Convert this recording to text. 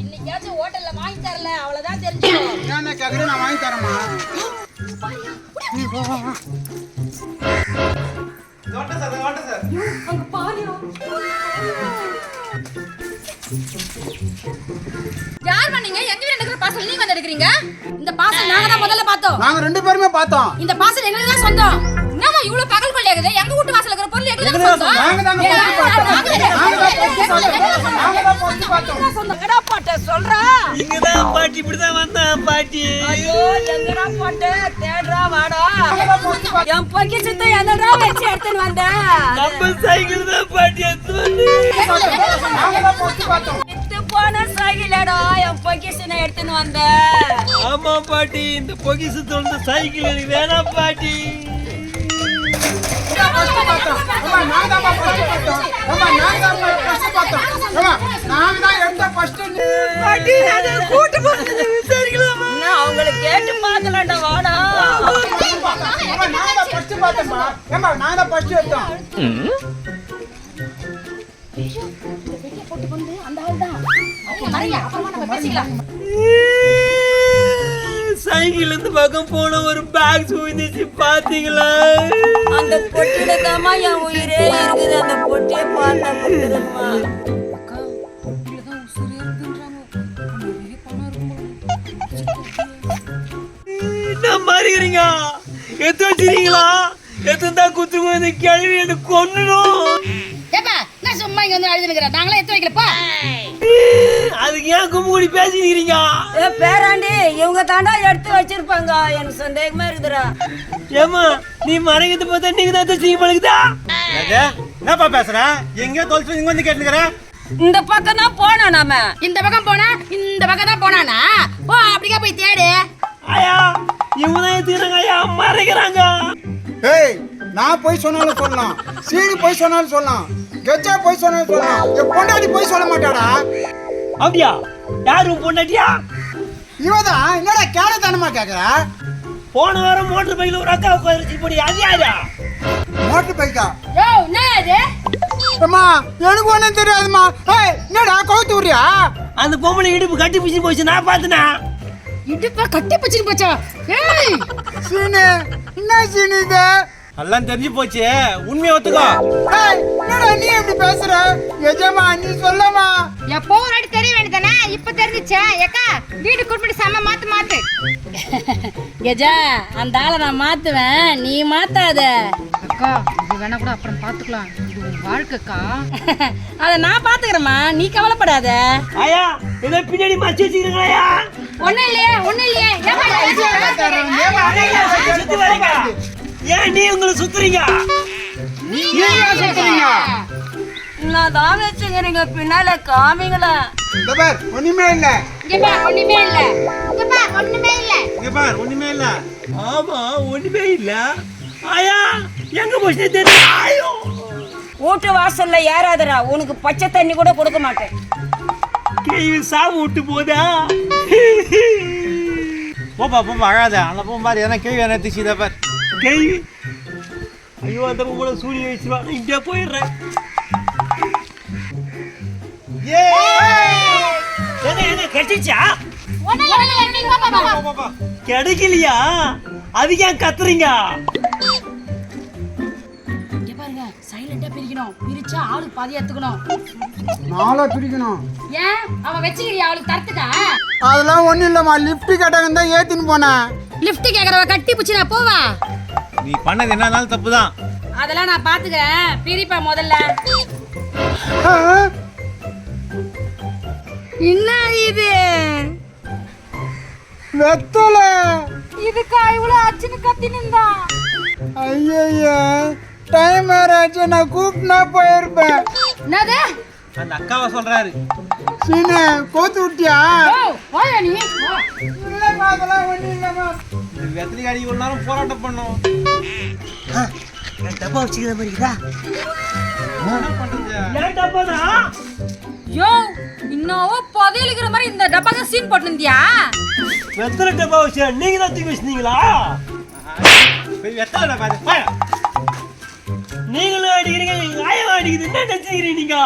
இன்னைக்காச்சும் ஹோட்டல்ல வாங்கி தரல. அவ்வளவுதான் தெரிஞ்சு என்ன கேட்குறேன் நான் வாங்கி தரேம்மா. அங்க பாலியோ யார் பண்ணீங்க எங்க வீட்ல இருக்கிற பார்சல் நீங்க வந்து எடுக்கிறீங்க? இந்த பார்சல் நாங்க தான் முதல்ல பார்த்தோம். நாங்கள் ரெண்டு பேருமே பார்த்தோம். இந்த பார்சல் எங்களுக்கு தான் சொந்தம். என்னமா இவ்வளவு பகல் கொள்ளை இருக்குது எங்க வீட்டு போட்டு சொல்றா பாட்டி. இப்படிதான் வந்தான் பாட்டி ஐயோ எங்கடா தேடுறா வாடா என் பொக்கிச்சத்தை என்னடா வச்சு எடுத்துன்னு வந்த நம்ம சைக்கிள் தான் பாட்டி எடுத்து போன சைக்கிளடா என் பொக்கிச்சனை எடுத்துன்னு வந்த ஆமா பாட்டி இந்த பொகிசு சைக்கிள் எனக்கு வேணாம் பாட்டி. பாட்டி அதை கூட்டு போறது விசாரிக்கலாமா நான் அவங்களை கேட்டு போட்டு வந்து அந்த ஆள் தான் அப்புறமா நம்ம பேசிக்கலாம் நாங்க தான் first எடுத்தோம். சைக்கிள் இந்த பக்கம் போன ஒரு பேக் விழுந்துச்சு பாத்தீங்களா? அந்த பொட்டியில தாமா என் உயிரே இருக்குது. அந்த பொட்டியை பார்த்தா கொடுத்துருமா என்ன மாறிக்கிறீங்க? எத்து வச்சிருக்கீங்களா? எத்து தான் குத்துங்க இந்த கேள்வி எனக்கு கொன்னணும் ஏப்பா நான் சும்மா இங்க வந்து அழுதுனுக்குற நாங்களே எடுத்து வைக்கலப்பா. அதுக்கு ஏன் கும்புடி பேசிக்கிறீங்க? ஏ பேராண்டி இவங்க தாண்டா எடுத்து வச்சிருப்பாங்க. எனக்கு சந்தேகமா இருக்குதுடா. ஏமா நீ மறைக்கிறது பார்த்தா நீங்க தான் தச்சிங்க பழகுதா என்னப்பா பேசுற? எங்க தொலைச்சு இங்க வந்து கேட்டுக்கிற இந்த பக்கம் தான் போனா நாம. இந்த பக்கம் போனா இந்த பக்கம் தான் போனானா? ஓ அப்படிக்கா போய் தேடு. ஐயா இவங்க தான் எடுத்துக்கிறாங்க ஐயா மறைக்கிறாங்க. ஏய் நான் போய் சொன்னாலும் சொல்லலாம். சீனி போய் சொன்னாலும் சொல்லலாம். கெஜா போய் சொன்னாலும் சொல்லலாம். என் பொண்டாட்டி போய் சொல்ல மாட்டாடா. அப்படியா? யாரு உன் பொண்டாட்டியா? இவதான் என்னடா கேளத்தனமா கேக்குற? போன வாரம் மோட்டர் பைக்ல ஒரு அக்கா உட்காந்துருச்சு போடி அது யாரா? மோட்டர் பைக்கா யோ என்ன இது? அம்மா எனக்கு ஒண்ணும் தெரியாதும்மா. ஏய் என்னடா கவுத்து விடுறியா? அந்த பொம்பளை இடுப்பு கட்டி பிடிச்சி போச்சு. நான் பார்த்தனா இடுப்பா கட்டி பிடிச்சிட்டு போச்சா? ஏய். சீனு என்ன சீனு இது? எல்லாம் தெரிஞ்சு போச்சு. உண்மையை ஒத்துக்கோ. ஏய் என்னடா நீ எப்படி பேசுற? எஜமா நீ சொல்லமா எப்போ ஒரு இப்ப தெரிஞ்சுச்சா? ஏக்கா வீடு குடும்படி செம்ம மாத்து மாத்து. கெஜா அந்த ஆளை நான் மாத்துவேன். நீ மாத்தாத. அக்கா இது வேணா கூட அப்புறம் பாத்துக்கலாம். இது உன் வாழ்க்கைக்கா. அத நான் பாத்துக்கிறேம்மா. நீ கவலைப்படாத. ஐயா ஏதோ பின்னாடி மறைச்சு வச்சுக்கிறீங்களா ஒண்ணும் இல்லையே ஒண்ணும் இல்லையே. ஏன் நீ உங்களை சுத்துறீங்க? நான் தான் வச்சுக்கிறீங்க பின்னால காமிங்களா. இந்த பார் ஒண்ணுமே இல்ல. இங்க பார் ஒண்ணுமே இல்ல. இங்க பார் ஒண்ணுமே இல்ல. இங்க பார் ஒண்ணுமே இல்ல. ஆமா ஒண்ணுமே இல்ல. ஐயா எங்க போச்சு தெரியும். ஐயோ வீட்டு வாசல்ல ஏறாதடா உனக்கு பச்சை தண்ணி கூட கொடுக்க மாட்டேன். கேள்வி சாவு விட்டு போதா? போப்பா போப்பா அழாத. அந்த போகும் பாரு எதனா கேள்வி என்ன திச்சு இதை பார். கேள்வி ஐயோ அந்த பொம்பளை சூரிய வச்சுவா இங்கே போயிடுறேன். கட்டிச்சா. கிடைக்கலையா அது ஏன் கத்துறீங்க இங்க பாருங்க சைலண்டா பிரிக்கணும் பிரிச்சா ஆளுக்கு பாதி எடுத்துக்கணும் நாளா பிடிக்கணும் ஏன் அவன் வச்சுக்கிறியா அவளுக்கு தரத்துக்கா அதெல்லாம் ஒண்ணும் இல்லம்மா லிஃப்ட் கேட்டாங்க தான் ஏத்தின்னு போனேன் லிஃப்ட் கேக்குறவ கட்டி பிடிச்சி நான் போவா நீ பண்ணது என்னன்னாலும் தப்பு தான் அதெல்லாம் நான் பாத்துக்கிறேன் பிரிப்பா முதல்ல என்ன இது? வெத்தலை. இதுக்கா இவ்வளவு அச்சுன்னு கத்தி நின்றா? ஐயய்ய டைம் வேற ஆச்சு நான் கூப்பிட்டுனா போயிருப்பேன். என்னது? அந்த அக்காவை சொல்றாரு. சீனு கோத்து விட்டியா? வாயா நீ. இல்லம்மா அதெல்லாம் ஒண்ணும் இல்லம்மா. இந்த வெத்தலை அடி ஒரு நேரம் போராட்டம் பண்ணும். டப்பா வச்சுக்கிற மாதிரி என்ன பண்றது? ஏன் டப்பா தான் யோ இன்னவோ புதையலிக்கிற மாதிரி இந்த டப்பாக்கு சீன் போட்டுருந்தியா? வெத்தலை டப்பா வச்சு? நீங்க தான் தூக்கி வச்சிருந்தீங்களா போய் வெத்தலை பாரு நீங்களும் அடிக்கிறீங்க எங்க ஆயம் அடிக்குது. என்ன நினைச்சுக்கிறீங்க